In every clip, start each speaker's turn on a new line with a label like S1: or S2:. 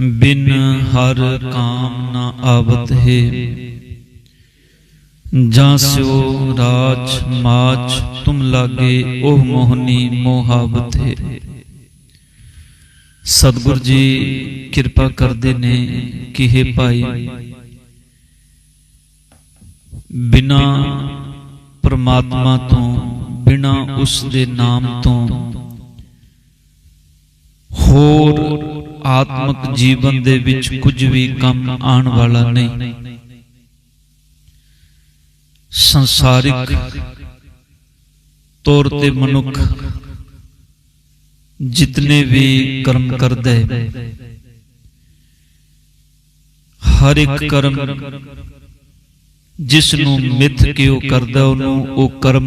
S1: ਬਿਨ ਹਰ ਕਾਮ ਨ ਆਵਤ ਹੈ। ਜਾਂ ਸਿਓ ਰਾਜ ਮਾਚ ਤੁਮ ਲਾਗੇ, ਉਹ ਮੋਹਨੀ ਮੋਹਾਵਤ ਹੈ। ਸਤਿਗੁਰ ਜੀ, ਕਿਰਪਾ ਕਰਦੇ ਨੇ ਕਿ ਹੈ ਭਾਈ। ਬਿਨਾ ਪਰਮਾਤਮਾ ਤੋਂ, ਬਿਨਾ ਉਸ ਦੇ ਨਾਮ ਤੋਂ, ਹੋਰ ਆਤਮਿਕ ਜੀਵਨ ਦੇ ਵਿੱਚ ਕੁਝ ਵੀ ਕੰਮ ਆਉਣ ਵਾਲਾ ਨਹੀਂ। ਸੰਸਾਰਿਕ ਤੌਰ ਤੇ ਮਨੁੱਖ ਜਿਤਨੇ ਵੀ ਕਰਮ ਕਰਦਾ ਹੈ, ਹਰ ਇੱਕ ਕਰਮ ਜਿਸ ਨੂੰ ਮਿੱਥ ਕੇ ਉਹ ਕਰਦਾ, ਉਹਨੂੰ ਉਹ ਕਰਮ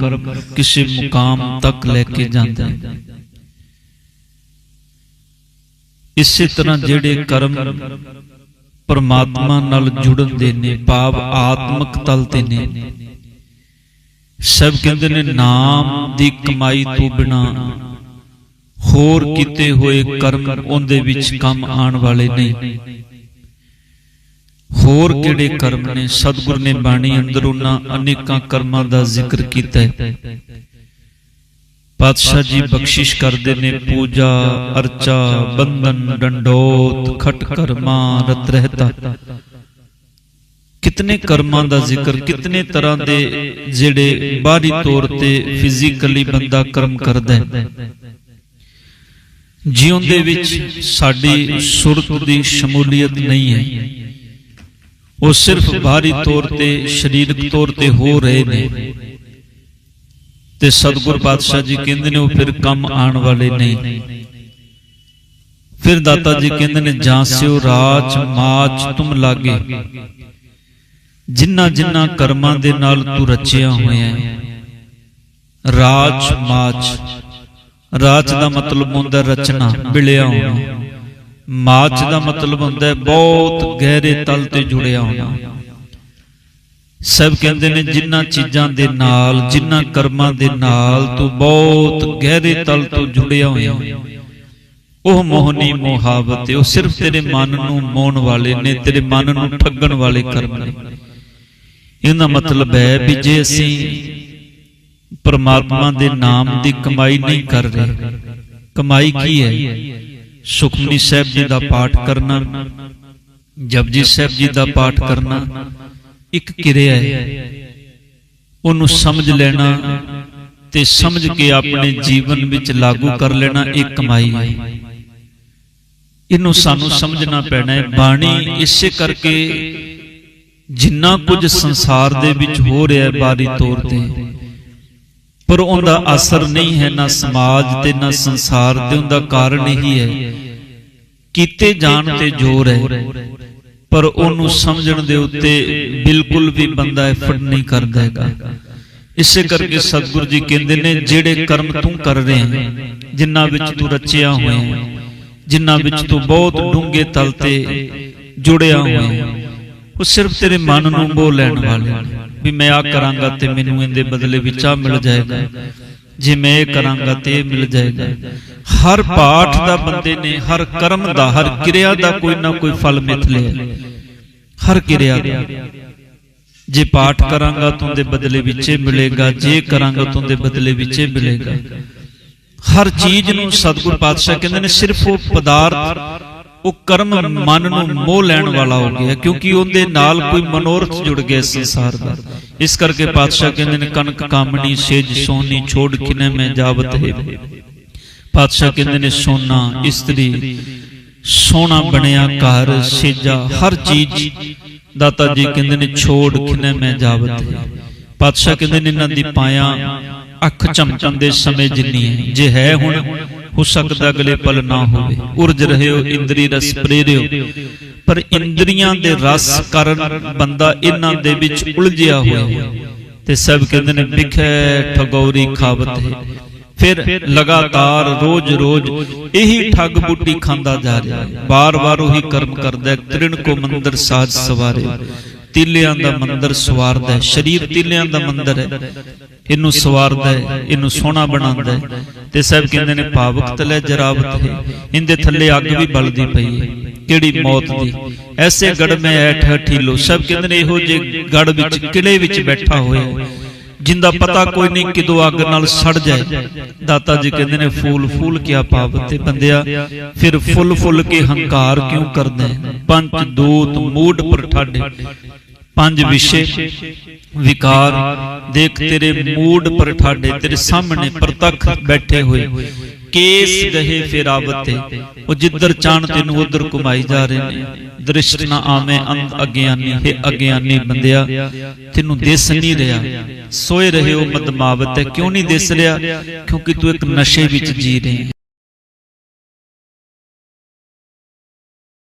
S1: ਕਿਸੇ ਮੁਕਾਮ ਤੱਕ ਲੈ ਕੇ ਜਾਂਦਾ ਹੈ। ਇਸੇ ਤਰ੍ਹਾਂ ਜਿਹੜੇ ਕਰਮ ਪਰਮਾਤਮਾ ਨਾਲ ਜੁੜਨ ਦੇ ਨੇ ਭਾਵ ਆਤਮਿਕ ਤਲ ਤੇ ਨੇ। ਸਭ ਕਹਿੰਦੇ ਨੇ ਨਾਮ ਦੀ ਕਮਾਈ ਤੋਂ ਬਿਨਾ। ਹੋਰ ਕੀਤੇ ਹੋਏ ਕਰਮ ਉਹਦੇ ਵਿੱਚ ਕੰਮ ਆਉਣ ਵਾਲੇ ਨਹੀਂ। ਹੋਰ ਕਿਹੜੇ ਕਰਮ ਨੇ? ਸਤਿਗੁਰ ਨੇ ਬਾਣੀ ਅੰਦਰ ਉਹਨਾਂ ਅਨੇਕਾਂ ਕਰਮਾਂ ਦਾ ਜ਼ਿਕਰ ਕੀਤਾ ਹੈ। ਪਾਤਸ਼ਾਹ ਜੀ ਬਖਸ਼ਿਸ਼ ਕਰਦੇ ਨੇ ਪੂਜਾ, ਅਰਚਾ ਬੰਦਨ ਡੰਡੋਤ, ਖਟ ਕਰਮਾ ਰਤ ਰਹਿਤਾ। ਕਿਤਨੇ ਕਰਮਾਂ ਦਾ ਜ਼ਿਕਰ, ਕਿਤਨੇ ਤਰ੍ਹਾਂ ਦੇ ਜਿਹੜੇ ਬਾਹਰੀ ਤੌਰ ਤੇ ਫਿਜ਼ੀਕਲੀ ਬੰਦਾ ਕਰਮ ਕਰਦਾ ਹੈ। ਜੀਵਨ ਦੇ ਵਿੱਚ ਸਾਡੀ ਸੁਰਤ ਦੀ ਸ਼ਮੂਲੀਅਤ ਨਹੀਂ ਹੈ। ਉਹ ਸਿਰਫ ਬਾਹਰੀ ਤੌਰ ਤੇ, ਸਰੀਰਕ ਤੌਰ ਤੇ ਹੋ ਰਹੇ ਨੇ। ਤੇ ਸਤਿਗੁਰ ਪਾਤਸ਼ਾਹ ਜੀ ਕਹਿੰਦੇ ਨੇ ਉਹ ਫਿਰ ਕੰਮ ਆਉਣ ਵਾਲੇ ਨਹੀਂ। ਫਿਰ ਦਾਤਾ ਜੀ ਕਹਿੰਦੇ ਨੇ, ਜਾਂ ਸਿਓ ਰਾਜ ਮਾਚ ਤੁਮ ਲਾਗੇ। ਜਿਨ੍ਹਾਂ ਜਿਨ੍ਹਾਂ ਕਰਮਾਂ ਦੇ ਨਾਲ ਤੂੰ ਰਚਿਆ ਹੋਇਆ ਰਾਜ ਮਾਚ ਰਾਜ ਦਾ ਮਤਲਬ ਹੁੰਦਾ ਰਚਨਾ, ਬਿਲਿਆ ਹੋਣਾ। ਮਾਚ ਦਾ ਮਤਲਬ ਹੁੰਦਾ ਬਹੁਤ ਗਹਿਰੇ ਤਲ ਤੇ ਜੁੜਿਆ ਹੋਣਾ। ਸਭ ਕਹਿੰਦੇ ਨੇ ਜਿਨ੍ਹਾਂ ਚੀਜ਼ਾਂ ਦੇ ਨਾਲ ਜਿਨ੍ਹਾਂ ਕਰਮਾਂ ਦੇ ਨਾਲ ਤੂੰ ਬਹੁਤ ਗਹਿਰੇ ਤਲ ਤੋਂ ਜੁੜਿਆ ਹੋਇਆ। ਉਹ ਮੋਹਨੀ ਮੋਹਾਵਤ ਉਹ ਸਿਰਫ ਤੇਰੇ ਮਨ ਨੂੰ ਮੋਹਣ ਵਾਲੇ ਨੇ, ਤੇਰੇ ਮਨ ਨੂੰ ਠੱਗਣ ਵਾਲੇ ਕਰਮ ਨੇ। ਇਹਦਾ ਮਤਲਬ ਹੈ ਵੀ ਜੇ ਅਸੀਂ ਪਰਮਾਤਮਾ ਦੇ ਨਾਮ ਦੀ ਕਮਾਈ ਨਹੀਂ ਕਰ ਰਹੇ, ਕਮਾਈ ਕੀ ਹੈ? ਸੁਖਮਨੀ ਸਾਹਿਬ ਜੀ ਦਾ ਪਾਠ ਕਰਨਾ, ਜਪਜੀ ਸਾਹਿਬ ਜੀ ਦਾ ਪਾਠ ਕਰਨਾ। ਇੱਕ ਕਿਰਿਆ ਹੈ। ਉਹਨੂੰ ਸਮਝ ਲੈਣਾ ਤੇ ਸਮਝ ਕੇ ਆਪਣੇ ਜੀਵਨ ਵਿੱਚ ਲਾਗੂ ਕਰ ਲੈਣਾ ਇਹ ਕਮਾਈ ਹੈ। ਇਹਨੂੰ ਸਾਨੂੰ ਸਮਝਣਾ ਪੈਣਾ ਹੈ। ਬਾਣੀ ਇਸੇ ਕਰਕੇ ਜਿੰਨਾ ਕੁਝ ਸੰਸਾਰ ਦੇ ਵਿੱਚ ਹੋ ਰਿਹਾ ਹੈ ਬਾਰੀ ਤੌਰ ਤੇ, ਪਰ ਉਹਦਾ ਅਸਰ ਨਹੀਂ ਹੈ, ਨਾ ਸਮਾਜ ਤੇ, ਨਾ ਸੰਸਾਰ ਤੇ। ਉਹਦਾ ਕਾਰਨ ਇਹੀ ਹੈ। ਕੀਤੇ ਜਾਣ ਤੇ ਜ਼ੋਰ ਹੈ। ਪਰ ਉਹਨੂੰ ਸਮਝਣ ਦੇ ਉੱਤੇ ਬਿਲਕੁਲ ਵੀ ਬੰਦਾ ਐਫਰਟ ਨਹੀਂ ਕਰਦਾ ਹੈਗਾ। ਇਸੇ ਕਰਕੇ ਸਤਿਗੁਰੂ ਜੀ ਕਹਿੰਦੇ ਨੇ ਜਿਹੜੇ ਕਰਮ ਤੂੰ ਕਰ ਰਿਹਾ ਹੈ ਜਿਨ੍ਹਾਂ ਵਿੱਚ ਤੂੰ ਰਚਿਆ ਹੋਇਆ ਹੈ ਜਿਨ੍ਹਾਂ ਵਿੱਚ ਤੂੰ ਬਹੁਤ ਡੂੰਘੇ ਤਲ ਤੇ ਜੁੜਿਆ ਹੋਇਆ ਹੈ। ਉਹ ਸਿਰਫ ਤੇਰੇ ਮਨ ਨੂੰ ਮੋਹ ਲੈਣ ਵਾਲੇ ਵੀ ਮੈਂ ਆ ਕਰਾਂਗਾ ਤੇ ਮੈਨੂੰ ਇਹਦੇ ਬਦਲੇ ਵਿੱਚ ਆ ਮਿਲ ਜਾਏਗਾ। ਜੇ ਮੈਂ ਇਹ ਕਰਾਂਗਾ ਤੇ ਇਹ ਮਿਲ ਜਾਏਗਾ। ਹਰ ਪਾਠ ਦਾ ਬੰਦੇ ਨੇ ਹਰ ਕਰਮ ਦਾ ਹਰ ਕਿਰਿਆ ਦਾ ਕੋਈ ਨਾ ਕੋਈ ਫਲ ਮਿਥ ਲਿਆ ਹਰ ਕਿਰਿਆ ਦਾ। ਜੇ ਪਾਠ ਕਰਾਂਗਾ ਤਾਂ ਦੇ ਬਦਲੇ ਵਿੱਚ ਮਿਲੇਗਾ, ਜੇ ਕਰਾਂਗਾ ਤਾਂ ਦੇ ਬਦਲੇ ਵਿੱਚ ਮਿਲੇਗਾ। ਹਰ ਚੀਜ਼ ਨੂੰ ਸਤਿਗੁਰ ਪਾਤਸ਼ਾਹ ਕਹਿੰਦੇ ਨੇ ਸਿਰਫ ਉਹ ਪਦਾਰਥ, ਉਹ ਕਰਮ ਮਨ ਨੂੰ ਮੋਹ ਲੈਣ ਵਾਲਾ ਹੋ ਗਿਆ, ਕਿਉਂਕਿ ਉਹਦੇ ਨਾਲ ਕੋਈ ਮਨੋਰਥ ਜੁੜ ਗਿਆ ਸੰਸਾਰ ਦਾ। ਇਸ ਕਰਕੇ ਪਾਤਸ਼ਾਹ ਕਹਿੰਦੇ ਨੇ ਕਨਕ ਕਾਮਣੀ, ਸੇਜ ਸੋਨੀ, ਛੋੜ ਕਿਨੇ ਮੈਂ ਜਾਵਤ ਹੈ ਪਾਤਸ਼ਾਹ ਕਹਿੰਦੇ ਨੇ, ਸੋਨਾ, ਇਸਤਰੀ ਸੋਨਾ ਬਣਿਆ ਘਰ ਸੇਜਾ ਹਰ ਚੀਜ਼। ਦਾਤਾ ਜੀ ਕਹਿੰਦੇ ਨੇ ਛੋੜ ਕਿਨੇ ਮੈਂ ਜਾਵਤ? ਪਾਤਸ਼ਾਹ ਕਹਿੰਦੇ ਨੇ ਇਹਨਾਂ ਦੀ ਪਾਇਆ ਅੱਖ ਚਮਕਣ ਦੇ ਸਮੇਂ ਜਿੰਨੀ ਹੈ। ਜੇ ਹੈ ਹੁਣ ਹੋ ਸਕਦਾ ਅਗਲੇ ਪਲ ਨਾ ਹੋਵੇ। ਉਰਜ ਰਹਿਓ ਇੰਦਰੀ ਰਸ ਪ੍ਰੇਰਿਓ ਪਰ ਇੰਦਰੀਆਂ ਦੇ ਰਸ ਕਾਰਨ ਬੰਦਾ ਇਹਨਾਂ ਦੇ ਵਿੱਚ ਉਲਝਿਆ ਹੋਇਆ। ਤੇ ਸਭ ਕਹਿੰਦੇ ਨੇ ਵਿਖੇ ਠਗੌਰੀ ਖਾਵਤ ਹੈ। ਫਿਰ ਲਗਾਤਾਰ ਰੋਜ਼-ਰੋਜ਼ ਇਹੀ ਠੱਗ ਬੁੱਟੀ ਖਾਂਦਾ ਜਾ ਰਿਹਾ। ਹੈ ਬਾਰ-ਬਾਰ ਉਹੀ ਕਰਮ ਕਰਦਾ ਹੈ ਤ੍ਰਿਣ ਕੋ ਮੰਦਰ ਸਾਜ ਸਵਾਰੇ। ਤੀਲਿਆਂ ਦਾ ਮੰਦਰ ਸਵਾਰਦਾ ਹੈ ਸਰੀਰ ਤੀਲਿਆਂ ਦਾ ਮੰਦਰ ਹੈ। ਇਹਨੂੰ ਸਵਾਰਦਾ ਹੈ ਇਹਨੂੰ ਸੋਹਣਾ ਬਣਾਉਂਦਾ ਹੈ। ਤੇ ਸਭ ਕਹਿੰਦੇ ਨੇ ਭਾਵਕ ਤਲੇ ਜਰਾਵਤ ਹੈ। ਇਹਦੇ ਥੱਲੇ ਅੱਗ ਵੀ ਬਲਦੀ ਪਈ ਹੈ। ਕਿਹੜੀ ਮੌਤ ਦੀ? ਐਸੇ ਗੜ ਮੈਂ ਐਠ ਠੀਲੋ ਸਭ ਕਹਿੰਦੇ ਨੇ ਇਹੋ ਜੇ ਗੜ ਵਿੱਚ ਕਿਲੇ ਵਿੱਚ ਬੈਠਾ ਹੋਇਆ ਜਿੰਦਾ ਪਤਾ ਕੋਈ ਨਹੀਂ ਕਿਦੋਂ ਅੱਗ ਨਾਲ ਸੜ ਜਾਏ। ਦਾਤਾ ਜੀ ਕਹਿੰਦੇ ਨੇ ਫੂਲ ਫੂਲ ਕਿਆ ਪਾਵ ਤੇ ਬੰਦਿਆ ਫਿਰ ਫੁੱਲ ਫੁੱਲ ਕੇ ਹੰਕਾਰ ਕਿਉਂ ਕਰਦੇ ਪੰਜ ਦੂਤ ਮੂਡ ਪਰ ਠਾਡੇ। ਪੰਜ ਵਿਸ਼ੇ। ਵਿਕਾਰ। ਦੇਖ ਤੇਰੇ ਮੂਡ ਪਰ ਠਾਡੇ। ਤੇਰੇ ਸਾਹਮਣੇ ਪ੍ਰਤੱਖ ਬੈਠੇ ਹੋਏ। ਕੇਸ ਗਏ ਫਿਰ ਆਵਤੇ ਉਹ ਜਿੱਧਰ ਚਾਣ ਤੈਨੂੰ ਉਧਰ ਘੁਮਾਈ ਜਾ ਰਹੇ ਨੇ। ਦ੍ਰਿਸ਼ਟ ਨਾ ਆਵੇਂ ਅੰਧ ਅਗਿਆਨੀ। ਹੈ ਅਗਿਆਨੀ ਬੰਦਿਆ ਤੈਨੂੰ ਦਿਸ ਨਹੀਂ ਰਿਹਾ ਸੋਏ ਰਹੇ ਹੋ ਮਦਮਾਵਤ ਹੈ ਕਿਉਂ ਨਹੀਂ ਦਿਸ ਰਿਹਾ? ਕਿਉਂਕਿ ਤੂੰ ਇੱਕ ਨਸ਼ੇ ਵਿੱਚ ਜੀ ਰਹੇ।